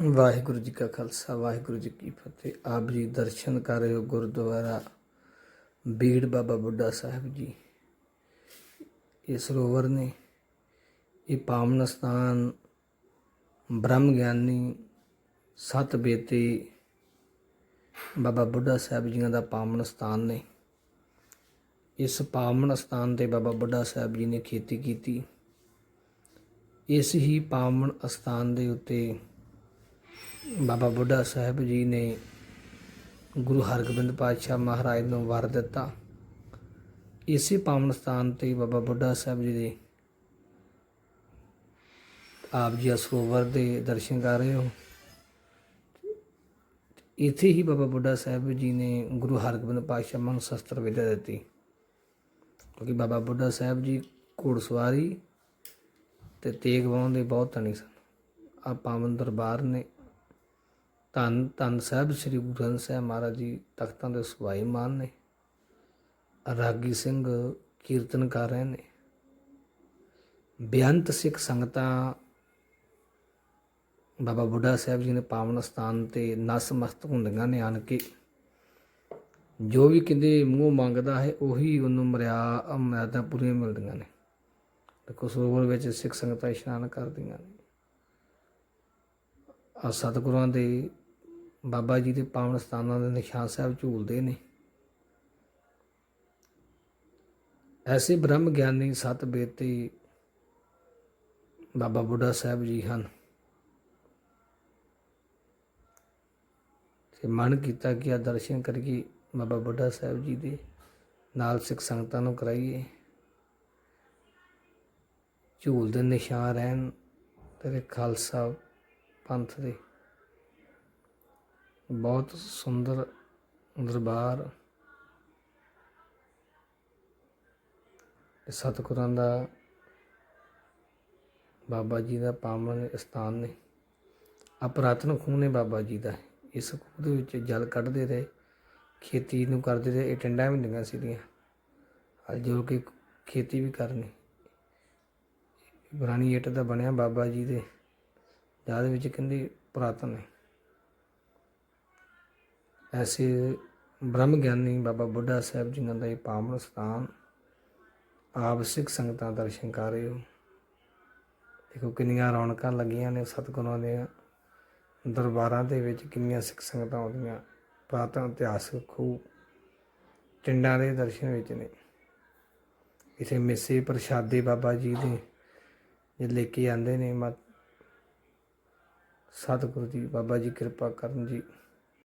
ਵਾਹਿਗੁਰੂ ਜੀ ਕਾ ਖਾਲਸਾ, ਵਾਹਿਗੁਰੂ ਜੀ ਕੀ ਫਤਿਹ। ਆਪ ਜੀ ਦਰਸ਼ਨ ਕਰ ਰਹੇ ਹੋ ਗੁਰਦੁਆਰਾ ਬੀੜ ਬਾਬਾ ਬੁੱਢਾ ਸਾਹਿਬ ਜੀ। ਇਹ ਸਰੋਵਰ ਨੇ, ਇਹ ਪਾਵਨ ਸਥਾਨ ਬ੍ਰਹਮ ਗਿਆਨੀ ਸਤ ਬੇਤੇ ਬਾਬਾ ਬੁੱਢਾ ਸਾਹਿਬ ਜੀਆਂ ਦਾ ਪਾਵਨ ਸਥਾਨ ਨੇ। ਇਸ ਪਾਵਨ ਸਥਾਨ ਤੇ ਬਾਬਾ ਬੁੱਢਾ ਸਾਹਿਬ ਜੀ ਨੇ ਖੇਤੀ ਕੀਤੀ। ਇਸ ਹੀ ਪਾਵਨ ਸਥਾਨ ਦੇ ਉੱਤੇ ਬਾਬਾ ਬੁੱਢਾ ਸਾਹਿਬ ਜੀ ਨੇ ਗੁਰੂ ਹਰਗੋਬਿੰਦ ਪਾਤਸ਼ਾਹ ਮਹਾਰਾਜ ਨੂੰ ਵਰ ਦਿੱਤਾ। ਇਸੇ ਪਾਵਨ ਸਥਾਨ ਤੇ ਬਾਬਾ ਬੁੱਢਾ ਸਾਹਿਬ ਜੀ ਦੇ ਆਪ ਜੀ ਸਰੋਵਰ ਦੇ ਦਰਸ਼ਨ ਕਰ ਰਹੇ ਹੋ। ਇੱਥੇ ਹੀ ਬਾਬਾ ਬੁੱਢਾ ਸਾਹਿਬ ਜੀ ਨੇ ਗੁਰੂ ਹਰਗੋਬਿੰਦ ਪਾਤਸ਼ਾਹ ਨੂੰ ਸ਼ਸਤਰ ਵਿਦਿਆ ਦਿੱਤੀ। ਕਿਉਂਕਿ ਬਾਬਾ ਬੁੱਢਾ ਸਾਹਿਬ ਜੀ ਘੋੜਸਵਾਰੀ ਤੇ ਤੇਗ ਵਾਹੁਣ ਦੇ ਬਹੁਤ ਧਨੀ ਸਨ। ਆ ਪਾਵਨ ਦਰਬਾਰ ਨੇ ਧੰਨ ਧੰਨ ਸਾਹਿਬ, ਸ੍ਰੀ ਗੁਰੂ ਗ੍ਰੰਥ ਸਾਹਿਬ ਮਹਾਰਾਜ ਜੀ, ਤਖਤਾਂ ਦੇ ਸੁਭਾਈ ਮਾਨ ਨੇ। ਰਾਗੀ ਸਿੰਘ ਕੀਰਤਨ ਕਰ ਰਹੇ ਨੇ। ਬੇਅੰਤ ਸਿੱਖ ਸੰਗਤਾਂ ਬਾਬਾ ਬੁੱਢਾ ਸਾਹਿਬ ਜੀ ਨੇ ਪਾਵਨ ਸਥਾਨ ਤੇ ਨਸਮਸਤ ਹੁੰਦੀਆਂ ਨੇ ਆਣ ਕੇ। ਜੋ ਵੀ ਕਿਤੇ ਮੂੰਹ ਮੰਗਦਾ ਹੈ, ਉਹੀ ਉਹਨੂੰ ਮਰਿਆ ਮਰਿਆਦਾ ਪੂਰੀਆਂ ਮਿਲਦੀਆਂ ਨੇ। ਦੇਖੋ ਸਰੋਵਰ ਵਿੱਚ ਸਿੱਖ ਸੰਗਤਾਂ ਇਸ਼ਨਾਨ ਕਰਦੀਆਂ ਨੇ। ਆ ਸਤਿਗੁਰਾਂ ਦੇ ਬਾਬਾ ਜੀ ਦੇ ਪਾਵਨ ਸਥਾਨਾਂ ਦੇ ਨਿਸ਼ਾਨ ਸਾਹਿਬ ਝੂਲਦੇ ਨੇ। ਐਸੇ ਬ੍ਰਹਮ ਗਿਆਨੀ ਸਤ ਬੇਤੇ ਬਾਬਾ ਬੁੱਢਾ ਸਾਹਿਬ ਜੀ ਹਨ। ਤੇ ਮਨ ਕੀਤਾ ਕਿ ਆ ਦਰਸ਼ਨ ਕਰੀਏ ਬਾਬਾ ਬੁੱਢਾ ਸਾਹਿਬ ਜੀ ਦੇ ਨਾਲ ਸਿੱਖ ਸੰਗਤਾਂ ਨੂੰ ਕਰਾਈਏ। ਝੂਲ ਦੇ ਨਿਸ਼ਾਨ ਰਹਿਣ ਤੇਰੇ ਖਾਲਸਾ ਪੰਥ ਦੇ ਬਹੁਤ ਸੁੰਦਰ ਦਰਬਾਰ ਸਤਿਗੁਰਾਂ ਦਾ, ਬਾਬਾ ਜੀ ਦਾ ਪਾਵਨ ਸਥਾਨ ਨੇ। ਅਪਰਾਤਨ ਖੂਹ ਨੇ ਬਾਬਾ ਜੀ ਦਾ। ਇਸ ਖੂਹ ਦੇ ਵਿੱਚ ਜਲ ਕੱਢਦੇ ਰਹੇ, ਖੇਤੀ ਨੂੰ ਕਰਦੇ ਰਹੇ, ਇਹ ਟੰਡਾਂ ਵੀ ਹੁੰਦੀਆਂ ਸੀਗੀਆਂ। ਅੱਜ ਜੋ ਕਿ ਖੇਤੀ ਵੀ ਕਰਨੀ। ਪੁਰਾਣੀ ਇੱਟ ਦਾ ਬਣਿਆ ਬਾਬਾ ਜੀ ਦੇ। ਯਾਦ ਵਿੱਚ ਕਹਿੰਦੇ ਪੁਰਾਤਨ ਹੈ ਐਸੇ ਬ੍ਰਹਮ ਗਿਆਨੀ ਬਾਬਾ ਬੁੱਢਾ ਸਾਹਿਬ ਜੀ ਦਾ ਇਹ ਪਾਵਨ ਸਥਾਨ ਆਪ ਸਿੱਖ ਸੰਗਤਾਂ ਦਰਸ਼ਨ ਕਰ ਰਹੇ ਹੋ। ਦੇਖੋ ਕਿੰਨੀਆਂ ਰੌਣਕਾਂ ਲੱਗੀਆਂ ਨੇ ਸਤਿਗੁਰਾਂ ਦੇ ਦਰਬਾਰਾਂ ਦੇ ਵਿੱਚ ਕਿੰਨੀਆਂ ਸਿੱਖ ਸੰਗਤਾਂ ਆਉਂਦੀਆਂ। ਪ੍ਰਾਤਨ ਇਤਿਹਾਸਕ ਖੂਹ ਟਿੰਡਾਂ ਦੇ ਦਰਸ਼ਨ ਵਿੱਚ ਨੇ। ਇਥੇ ਮਿੱਸੇ ਪ੍ਰਸ਼ਾਦੇ ਬਾਬਾ ਜੀ ਦੇ ਜੇ ਲੈ ਕੇ ਆਂਦੇ ਨੇ ਮਤ। ਸਤਿਗੁਰੂ ਜੀ, ਬਾਬਾ ਜੀ ਕਿਰਪਾ ਕਰਨ ਜੀ।